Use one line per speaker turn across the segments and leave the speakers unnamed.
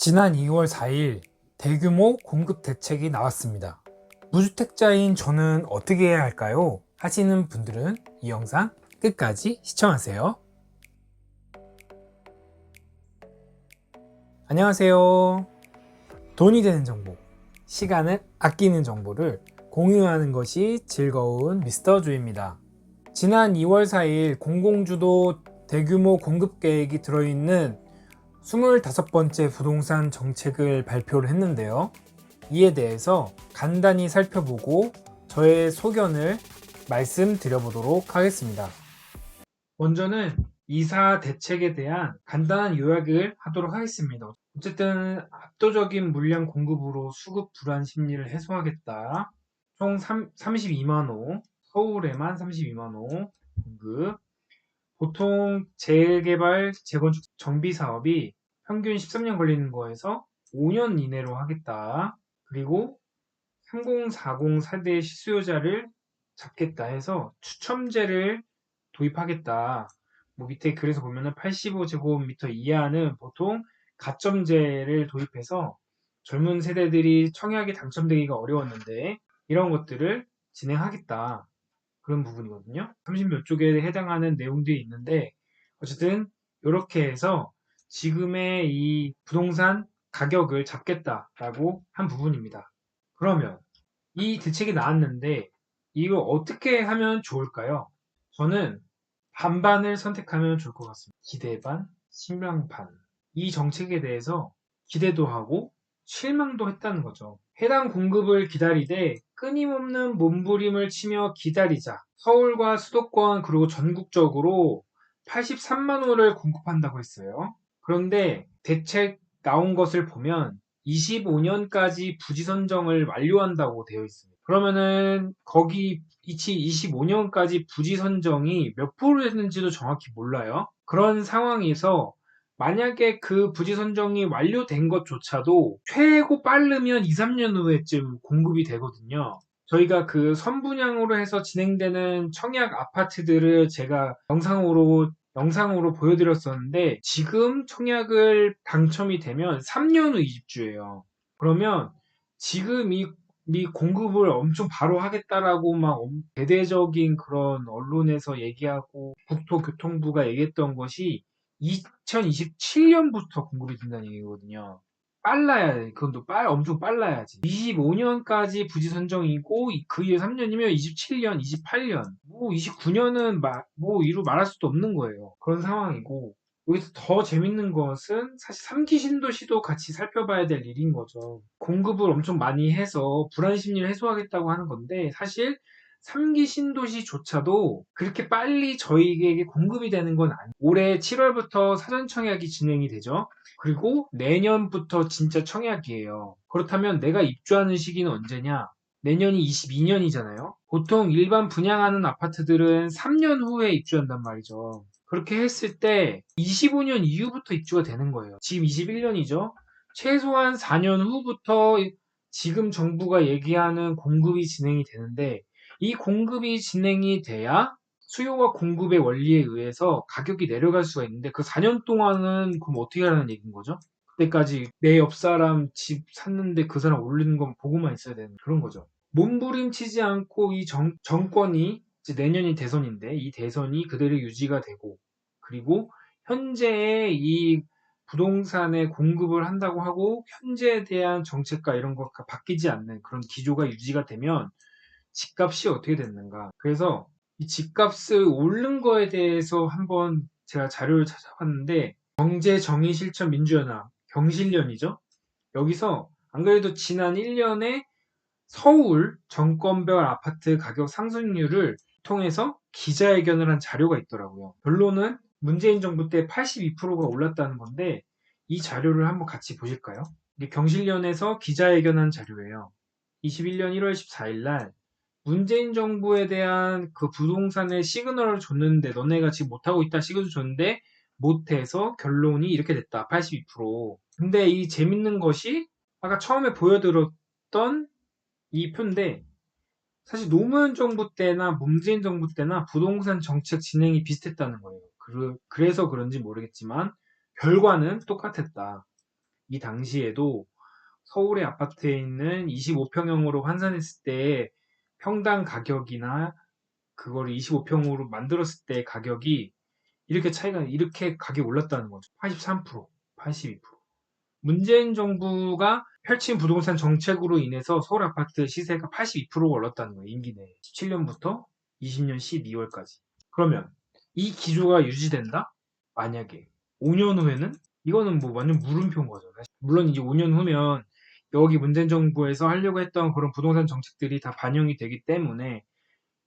지난 2월 4일 대규모 공급 대책이 나왔습니다. 무주택자인 저는 어떻게 해야 할까요? 하시는 분들은 이 영상 끝까지 시청하세요. 안녕하세요. 돈이 되는 정보, 시간을 아끼는 정보를 공유하는 것이 즐거운 미스터 주입니다. 지난 2월 4일 공공주도 대규모 공급 계획이 들어있는 25번째 부동산 정책을 발표를 했는데요. 이에 대해서 간단히 살펴보고 저의 소견을 말씀드려보도록 하겠습니다. 먼저는 이사 대책에 대한 간단한 요약을 하도록 하겠습니다. 어쨌든 압도적인 물량 공급으로 수급 불안 심리를 해소하겠다. 총 3, 32만 호, 서울에만 32만 호 공급. 보통 재개발, 재건축 정비 사업이 평균 13년 걸리는 거에서 5년 이내로 하겠다. 그리고 3040 세대 실수요자를 잡겠다 해서 추첨제를 도입하겠다. 뭐 밑에 그래서 보면은 85제곱미터 이하는 보통 가점제를 도입해서 젊은 세대들이 청약에 당첨되기가 어려웠는데 이런 것들을 진행하겠다. 그런 부분이거든요. 30몇 쪽에 해당하는 내용들이 있는데 어쨌든 이렇게 해서 지금의 이 부동산 가격을 잡겠다라고 한 부분입니다. 그러면 이 대책이 나왔는데 이거 어떻게 하면 좋을까요? 저는 반반을 선택하면 좋을 것 같습니다. 기대 반, 실망 반. 이 정책에 대해서 기대도 하고 실망도 했다는 거죠. 해당 공급을 기다리되 끊임없는 몸부림을 치며 기다리자. 서울과 수도권 그리고 전국적으로 83만 호를 공급한다고 했어요. 그런데 대책 나온 것을 보면 25년까지 부지 선정을 완료한다고 되어 있습니다. 그러면은 거기 이치 25년까지 부지 선정이 몇 프로였는지도 정확히 몰라요. 그런 상황에서 만약에 그 부지 선정이 완료된 것조차도 최고 빠르면 2, 3년 후에쯤 공급이 되거든요. 저희가 그 선분양으로 해서 진행되는 청약 아파트들을 제가 영상으로 영상으로 보여드렸었는데 지금 청약을 당첨이 되면 3년 후 이집주예요. 그러면 지금 이, 이 공급을 엄청 바로 하겠다라고 막 엄- 대대적인 그런 언론에서 얘기하고 국토교통부가 얘기했던 것이 2027년부터 공급이 된다는 얘기거든요. 빨라야 돼. 그건 또 빨, 엄청 빨라야지. 25년까지 부지 선정이고, 이- 그 이후에 3년이면 27년, 28년, 뭐 29년은 뭐 이루 말할 수도 없는 거예요. 그런 상황이고, 여기서 더 재밌는 것은 사실 3기 신도시도 같이 살펴봐야 될 일인 거죠. 공급을 엄청 많이 해서 불안 심리를 해소하겠다고 하는 건데, 사실 3기 신도시조차도 그렇게 빨리 저희에게 공급이 되는 건 아니에요. 올해 7월부터 사전 청약이 진행이 되죠. 그리고 내년부터 진짜 청약이에요. 그렇다면 내가 입주하는 시기는 언제냐? 내년이 22년이잖아요. 보통 일반 분양하는 아파트들은 3년 후에 입주한단 말이죠. 그렇게 했을 때 25년 이후부터 입주가 되는 거예요. 지금 21년이죠. 최소한 4년 후부터 지금 정부가 얘기하는 공급이 진행이 되는데 이 공급이 진행이 돼야 수요와 공급의 원리에 의해서 가격이 내려갈 수가 있는데 그 4년 동안은 그럼 어떻게 하라는 얘기인 거죠? 그때까지 내 옆 사람 집 샀는데 그 사람 올리는 건 보고만 있어야 되는 그런 거죠. 몸부림치지 않고 이 정, 정권이 내년이 대선인데 이 대선이 그대로 유지가 되고 그리고 현재의 이 부동산에 공급을 한다고 하고 현재에 대한 정책과 이런 것과 바뀌지 않는 그런 기조가 유지가 되면 집값이 어떻게 됐는가. 그래서 이 집값을 오른 거에 대해서 한번 제가 자료를 찾아봤는데 경제 정의 실천 민주연합 경실련이죠. 여기서 안 그래도 지난 1년에 서울 정권별 아파트 가격 상승률을 통해서 기자회견을 한 자료가 있더라고요. 결론은 문재인 정부 때 82%가 올랐다는 건데 이 자료를 한번 같이 보실까요? 경실련에서 기자회견한 자료예요. 21년 1월 14일 날 문재인 정부에 대한 그 부동산의 시그널을 줬는데 너네가 지금 못하고 있다 시그널 줬는데 못해서 결론이 이렇게 됐다. 82% 근데 이 재밌는 것이 아까 처음에 보여드렸던 이 표인데 사실 노무현 정부 때나 문재인 정부 때나 부동산 정책 진행이 비슷했다는 거예요. 그, 그래서 그런지 모르겠지만 결과는 똑같았다. 이 당시에도 서울의 아파트에 있는 25평형으로 환산했을 때 평당 가격이나 그거를 25평으로 만들었을 때 가격이 이렇게 차이가 이렇게 가격이 올랐다는 거죠. 83%, 82%. 문재인 정부가 펼친 부동산 정책으로 인해서 서울 아파트 시세가 82%가 올랐다는 거예요. 임기 내에. 17년부터 20년 12월까지. 그러면 이 기조가 유지된다? 만약에 5년 후에는 이거는 뭐 완전 물음표인 거죠. 물론 이제 5년 후면 여기 문재인 정부에서 하려고 했던 그런 부동산 정책들이 다 반영이 되기 때문에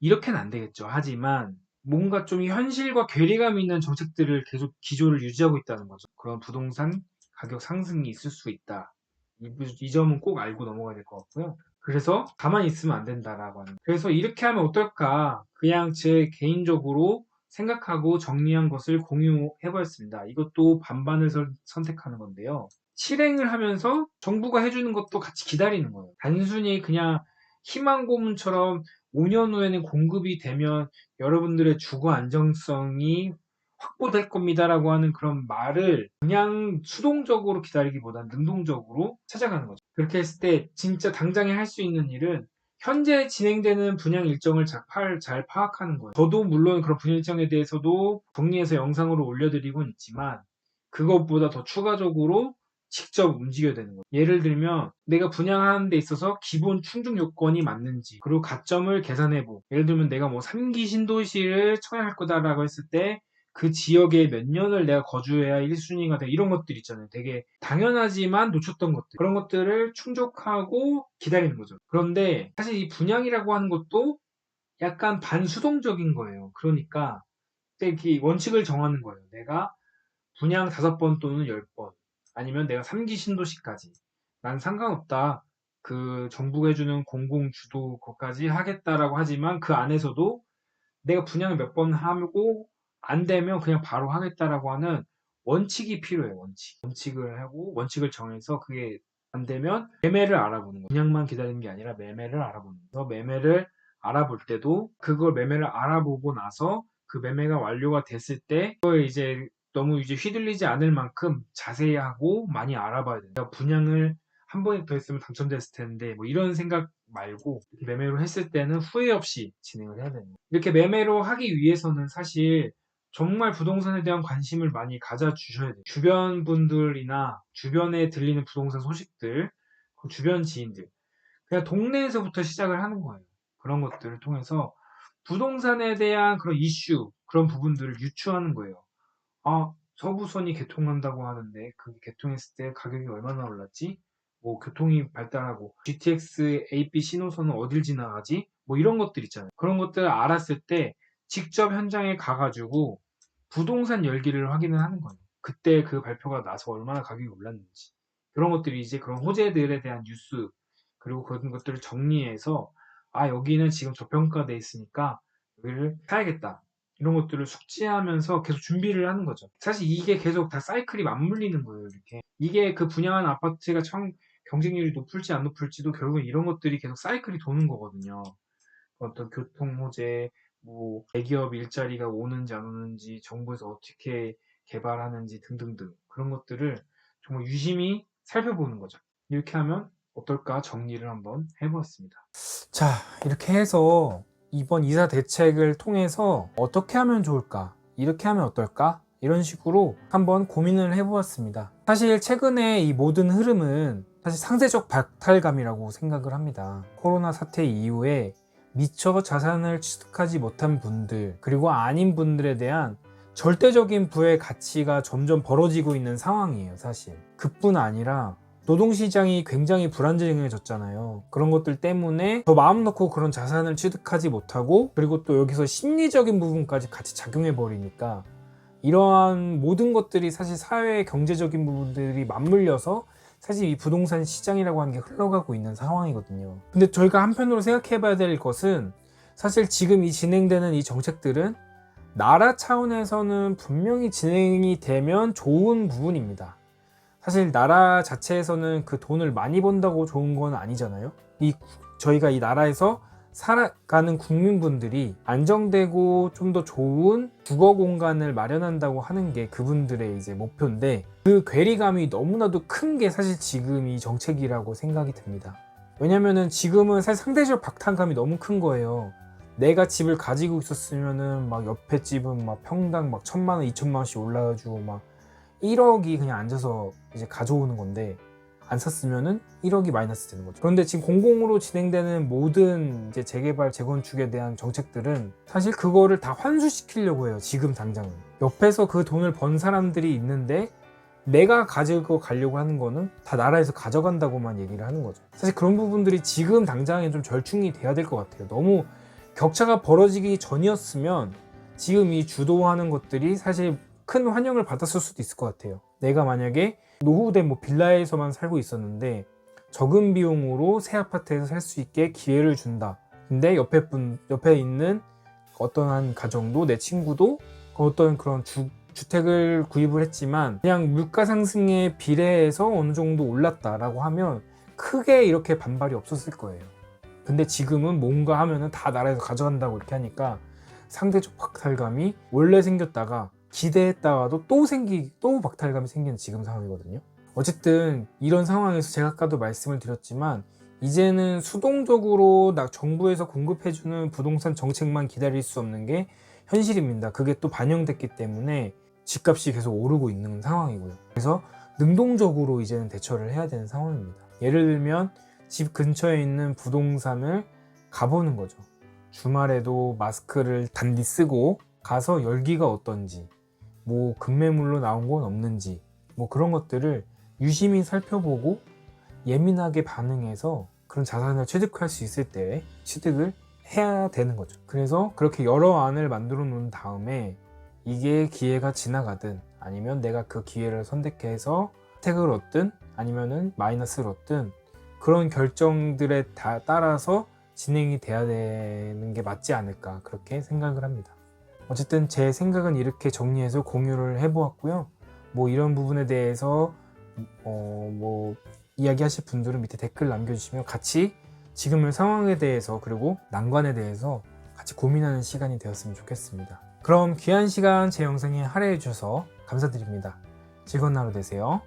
이렇게는 안 되겠죠. 하지만 뭔가 좀 현실과 괴리감 있는 정책들을 계속 기조를 유지하고 있다는 거죠. 그런 부동산 가격 상승이 있을 수 있다. 이, 이 점은 꼭 알고 넘어가야 될 것 같고요. 그래서 가만히 있으면 안 된다라고 하는. 그래서 이렇게 하면 어떨까? 그냥 제 개인적으로 생각하고 정리한 것을 공유해보았습니다. 이것도 반반을 선- 선택하는 건데요. 실행을 하면서 정부가 해주는 것도 같이 기다리는 거예요. 단순히 그냥 희망 고문처럼 5년 후에는 공급이 되면 여러분들의 주거 안정성이 확보될 겁니다라고 하는 그런 말을 그냥 수동적으로 기다리기보다는 능동적으로 찾아가는 거죠. 그렇게 했을 때 진짜 당장에 할 수 있는 일은 현재 진행되는 분양 일정을 잘, 파악하는 거예요. 저도 물론 그런 분양 일정에 대해서도 정리해서 영상으로 올려드리고 있지만 그것보다 더 추가적으로 직접 움직여야 되는 거예요. 예를 들면 내가 분양하는 데 있어서 기본 충족 요건이 맞는지 그리고 가점을 계산해보고 예를 들면 내가 뭐 3기 신도시를 청약할 거다라고 했을 때 그 지역에 몇 년을 내가 거주해야 1순위가 돼 이런 것들 있잖아요. 되게 당연하지만 놓쳤던 것들 그런 것들을 충족하고 기다리는 거죠. 그런데 사실 이 분양이라고 하는 것도 약간 반수동적인 거예요. 그러니까 원칙을 정하는 거예요. 내가 분양 5번 또는 10번 아니면 내가 3기 신도시까지 난 상관없다. 그 정부가 해주는 공공 주도 것까지 하겠다라고 하지만 그 안에서도 내가 분양을 몇 번 하고 안 되면 그냥 바로 하겠다라고 하는 원칙이 필요해요. 원칙. 원칙을 하고 원칙을 정해서 그게 안 되면 매매를 알아보는 거예요. 분양만 기다리는 게 아니라 매매를 알아보는 거예요. 매매를 알아볼 때도 그걸 매매를 알아보고 나서 그 매매가 완료가 됐을 때 그걸 이제 너무 이제 휘둘리지 않을 만큼 자세히 하고 많이 알아봐야. 내가 분양을 한 번에 더 했으면 당첨됐을 텐데 뭐 이런 생각 말고 매매로 했을 때는 후회 없이 진행을 해야 됩니다. 이렇게 매매로 하기 위해서는 사실 정말 부동산에 대한 관심을 많이 가져주셔야 돼요. 주변 분들이나 주변에 들리는 부동산 소식들, 그 주변 지인들, 그냥 동네에서부터 시작을 하는 거예요. 그런 것들을 통해서 부동산에 대한 그런 이슈, 그런 부분들을 유추하는 거예요. 아, 서부선이 개통한다고 하는데 그 개통했을 때 가격이 얼마나 올랐지? 뭐 교통이 발달하고 GTX AP 신호선은 어딜 지나가지? 뭐 이런 것들 있잖아요. 그런 것들을 알았을 때 직접 현장에 가가지고 부동산 열기를 확인을 하는 거예요. 그때 그 발표가 나서 얼마나 가격이 올랐는지. 그런 것들이 이제 그런 호재들에 대한 뉴스, 그리고 그런 것들을 정리해서, 아, 여기는 지금 저평가돼 있으니까 여기를 사야겠다. 이런 것들을 숙지하면서 계속 준비를 하는 거죠. 사실 이게 계속 다 사이클이 맞물리는 거예요, 이렇게. 이게 그 분양한 아파트가 청, 경쟁률이 높을지 안 높을지도 결국은 이런 것들이 계속 사이클이 도는 거거든요. 어떤 교통 호재, 뭐 대기업 일자리가 오는지 안 오는지 정부에서 어떻게 개발하는지 등등등 그런 것들을 정말 유심히 살펴보는 거죠. 이렇게 하면 어떨까 정리를 한번 해보았습니다. 자 이렇게 해서 이번 이사 대책을 통해서 어떻게 하면 좋을까 이렇게 하면 어떨까 이런 식으로 한번 고민을 해보았습니다. 사실 최근에 이 모든 흐름은 사실 상대적 박탈감이라고 생각을 합니다. 코로나 사태 이후에 미처 자산을 취득하지 못한 분들 그리고 아닌 분들에 대한 절대적인 부의 가치가 점점 벌어지고 있는 상황이에요 사실 그뿐 아니라 노동시장이 굉장히 불안정해졌잖아요 그런 것들 때문에 더 마음 놓고 그런 자산을 취득하지 못하고 그리고 또 여기서 심리적인 부분까지 같이 작용해 버리니까 이러한 모든 것들이 사실 사회 경제적인 부분들이 맞물려서 사실 이 부동산 시장이라고 하는 게 흘러가고 있는 상황이거든요. 근데 저희가 한편으로 생각해 봐야 될 것은 사실 지금 이 진행되는 이 정책들은 나라 차원에서는 분명히 진행이 되면 좋은 부분입니다. 사실 나라 자체에서는 그 돈을 많이 번다고 좋은 건 아니잖아요. 이 저희가 이 나라에서 살아가는 국민분들이 안정되고 좀 더 좋은 주거 공간을 마련한다고 하는 게 그분들의 이제 목표인데 그 괴리감이 너무나도 큰 게 사실 지금 이 정책이라고 생각이 듭니다. 왜냐면은 지금은 사실 상대적 박탈감이 너무 큰 거예요. 내가 집을 가지고 있었으면은 막 옆에 집은 막 평당 막 천만 원, 이천만 원씩 올라가지고 막 1억이 그냥 앉아서 이제 가져오는 건데 안 샀으면은 1억이 마이너스 되는 거죠. 그런데 지금 공공으로 진행되는 모든 이제 재개발, 재건축에 대한 정책들은 사실 그거를 다 환수시키려고 해요. 지금 당장은. 옆에서 그 돈을 번 사람들이 있는데 내가 가지고 가려고 하는 거는 다 나라에서 가져간다고만 얘기를 하는 거죠. 사실 그런 부분들이 지금 당장에 좀 절충이 돼야 될 것 같아요. 너무 격차가 벌어지기 전이었으면 지금 이 주도하는 것들이 사실 큰 환영을 받았을 수도 있을 것 같아요. 내가 만약에 노후된 뭐 빌라에서만 살고 있었는데 적은 비용으로 새 아파트에서 살 수 있게 기회를 준다. 근데 옆에 분 옆에 있는 어떤 한 가정도 내 친구도 어떤 그런 주, 주택을 구입을 했지만 그냥 물가 상승에 비례해서 어느 정도 올랐다라고 하면 크게 이렇게 반발이 없었을 거예요. 근데 지금은 뭔가 하면은 다 나라에서 가져간다고 이렇게 하니까 상대적 박탈감이 원래 생겼다가 기대했다가도 또 생기 또 박탈감이 생기는 지금 상황이거든요. 어쨌든 이런 상황에서 제가 아까도 말씀을 드렸지만 이제는 수동적으로 나 정부에서 공급해주는 부동산 정책만 기다릴 수 없는 게 현실입니다. 그게 또 반영됐기 때문에 집값이 계속 오르고 있는 상황이고요. 그래서 능동적으로 이제는 대처를 해야 되는 상황입니다. 예를 들면 집 근처에 있는 부동산을 가보는 거죠. 주말에도 마스크를 단디 쓰고 가서 열기가 어떤지, 뭐 급매물로 나온 건 없는지, 뭐 그런 것들을 유심히 살펴보고 예민하게 반응해서 그런 자산을 취득할 수 있을 때 취득을 해야 되는 거죠. 그래서 그렇게 여러 안을 만들어 놓은 다음에 이게 기회가 지나가든 아니면 내가 그 기회를 선택해서 혜택을 얻든 아니면은 마이너스를 얻든 그런 결정들에 다 따라서 진행이 돼야 되는 게 맞지 않을까 그렇게 생각을 합니다. 어쨌든 제 생각은 이렇게 정리해서 공유를 해보았고요. 뭐 이런 부분에 대해서 어 뭐 이야기하실 분들은 밑에 댓글 남겨주시면 같이 지금의 상황에 대해서 그리고 난관에 대해서 같이 고민하는 시간이 되었으면 좋겠습니다. 그럼 귀한 시간 제 영상에 할애해 주셔서 감사드립니다. 즐거운 하루 되세요.